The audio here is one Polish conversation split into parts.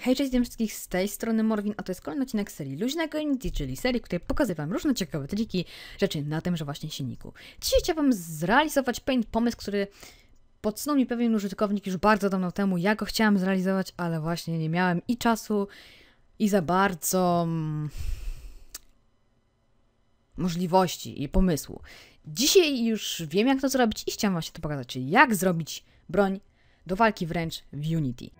Hej, cześć witam wszystkich z tej strony Morwin, a to jest kolejny odcinek serii Luźnego Unity, czyli serii, w której pokazuję wam różne ciekawe triki, rzeczy na tymże właśnie silniku. Dzisiaj chciałam zrealizować Paint pomysł, który podsunął mi pewien użytkownik już bardzo dawno temu. Ja go chciałam zrealizować, ale właśnie nie miałem i czasu, i za bardzo mm, możliwości i pomysłu. Dzisiaj już wiem, jak to zrobić i chciałam właśnie to pokazać, czyli jak zrobić broń do walki wręcz w Unity.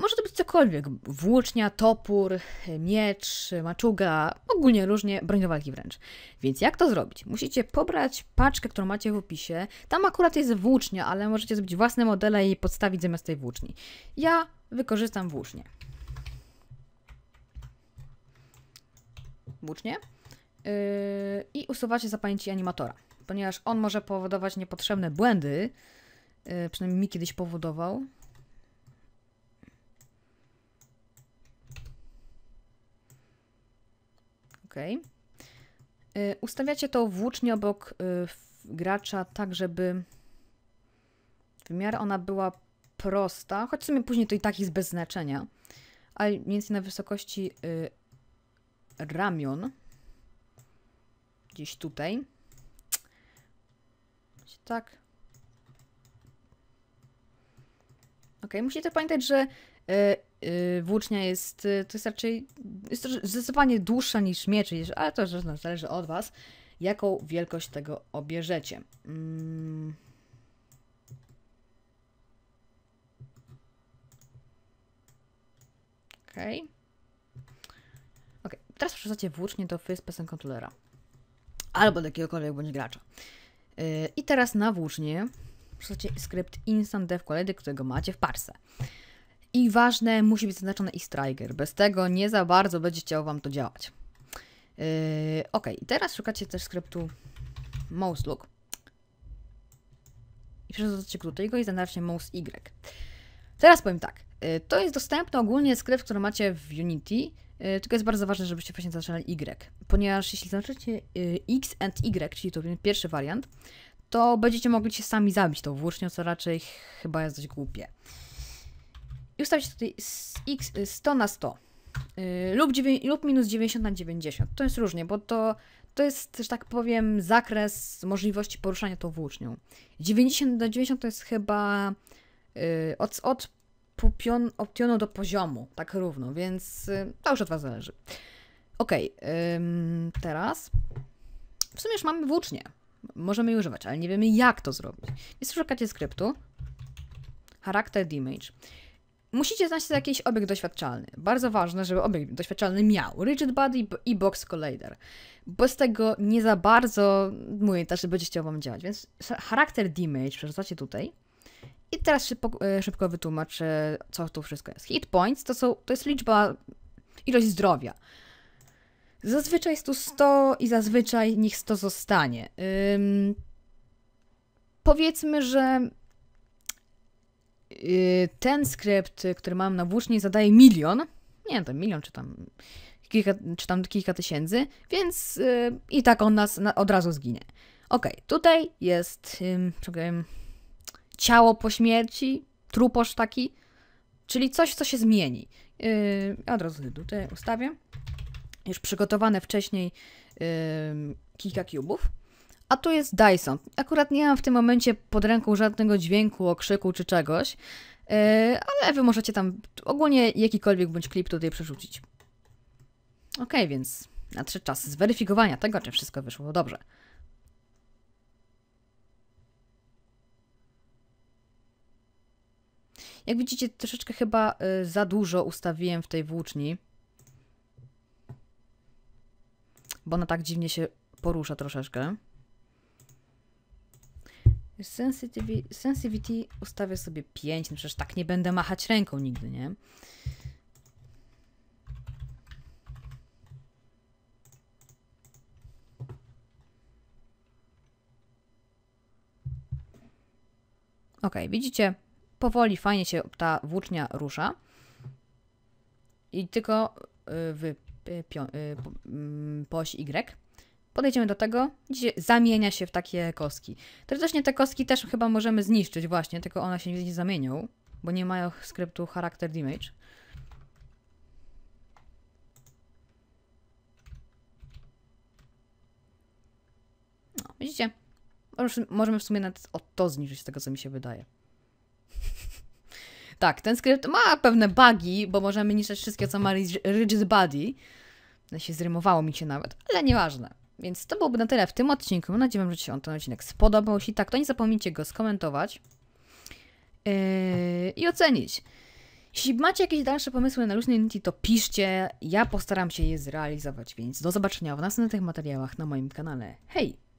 Może to być cokolwiek. Włócznia, topór, miecz, maczuga, ogólnie różnie, broń do walki wręcz. Więc jak to zrobić? Musicie pobrać paczkę, którą macie w opisie. Tam akurat jest włócznia, ale możecie zrobić własne modele i podstawić zamiast tej włóczni. Ja wykorzystam włócznię. Włócznię. Yy, I usuwacie zapamięci animatora, ponieważ on może powodować niepotrzebne błędy. Yy, przynajmniej mi kiedyś powodował. Ok. Ustawiacie to włócznie obok yy, gracza, tak żeby w miarę ona była prosta, choć w sumie później to i tak jest bez znaczenia, ale mniej więcej na wysokości yy, ramion. Gdzieś tutaj. Tak. Ok, musicie pamiętać, że włócznia jest, yy, to jest raczej, jest zdecydowanie dłuższa niż miecz, ale to że zależy od Was, jaką wielkość tego obierzecie. Mm. Okej. Okay. Ok, teraz przerzucacie włócznie do First Person Controllera. Albo do jakiegokolwiek bądź gracza. Yy, I teraz na włócznie przerzucacie skrypt Instant Dev Collider, którego macie w parse. I ważne, musi być zaznaczony i striker. Bez tego nie za bardzo będzie chciało Wam to działać. Yy, ok, teraz szukacie też skryptu mouse look. I przerzucacie go i zaznaczacie mouse Y. Teraz powiem tak. Yy, to jest dostępny ogólnie skrypt, który macie w Unity, E, tylko jest bardzo ważne, żebyście właśnie zaczynali Y, ponieważ jeśli zaczniecie e, X and Y, czyli to pierwszy wariant, to będziecie mogli się sami zabić tą włócznią, co raczej chyba jest dość głupie. I ustawicie tutaj X 100 na 100 yy, lub, 9, lub minus 90 na 90. To jest różnie, bo to, to jest, że tak powiem, zakres możliwości poruszania tą włócznią. 90 na 90 to jest chyba yy, od, od pion, od pionu do poziomu, tak równo, więc y, to już od Was zależy. Ok, teraz w sumie już mamy włócznie. Możemy jej używać, ale nie wiemy jak to zrobić. Więc szukacie skryptu. Charakter damage. Musicie znać jakiś obiekt doświadczalny. Bardzo ważne, żeby obiekt doświadczalny miał rigid body i box collider. Bez tego nie za bardzo, mówię też, będzie chciał Wam działać. Więc charakter damage przerzucacie tutaj. I teraz szybko, e, szybko wytłumaczę, co tu wszystko jest. Hit points to, są, to jest liczba, ilość zdrowia. Zazwyczaj jest tu 100 i zazwyczaj niech 100 zostanie. Ym, powiedzmy, że ten skrypt, który mam na włóczni, zadaje milion. Nie wiem, to milion czy tam kilka, czy tam kilka tysięcy, więc yy, i tak on nas na, od razu zginie. Ok, tutaj jest, yy, ciało po śmierci, truposz taki, czyli coś, co się zmieni. Yy, od razu tutaj ustawię. Już przygotowane wcześniej yy, kilka cubów. A tu jest Dyson. Akurat nie mam w tym momencie pod ręką żadnego dźwięku, okrzyku czy czegoś, yy, ale wy możecie tam ogólnie jakikolwiek bądź klip tutaj przerzucić. Ok, więc nadszedł czas zweryfikowania tego, czy wszystko wyszło dobrze. Jak widzicie, troszeczkę chyba y, za dużo ustawiłem w tej włóczni. Bo ona tak dziwnie się porusza troszeczkę. Sensitivity, ustawię sobie 5, no przecież tak nie będę machać ręką nigdy, nie? Ok, widzicie, powoli, fajnie się ta włócznia rusza. I tylko y, w y, po, mm, osi Y. podejdziemy do tego, gdzie zamienia się w takie kostki. Teoretycznie te kostki też chyba możemy zniszczyć właśnie, tylko one się nie zamienią, bo nie mają skryptu character damage. No, widzicie? Możemy- w sumie nawet o to zniżyć z tego, co mi się wydaje. tak, ten skrypt ma pewne bugi, bo możemy niszczyć wszystkie, co ma rig- rigid body. Się zrymowało mi się nawet, ale nieważne. Więc to byłoby na tyle w tym odcinku. Mam nadzieję, że Ci się ten odcinek spodobał. Jeśli tak, to nie zapomnijcie go skomentować yy, i ocenić. Jeśli macie jakieś dalsze pomysły na luźne Unity, to piszcie. Ja postaram się je zrealizować, więc do zobaczenia w następnych materiałach na moim kanale. Hej!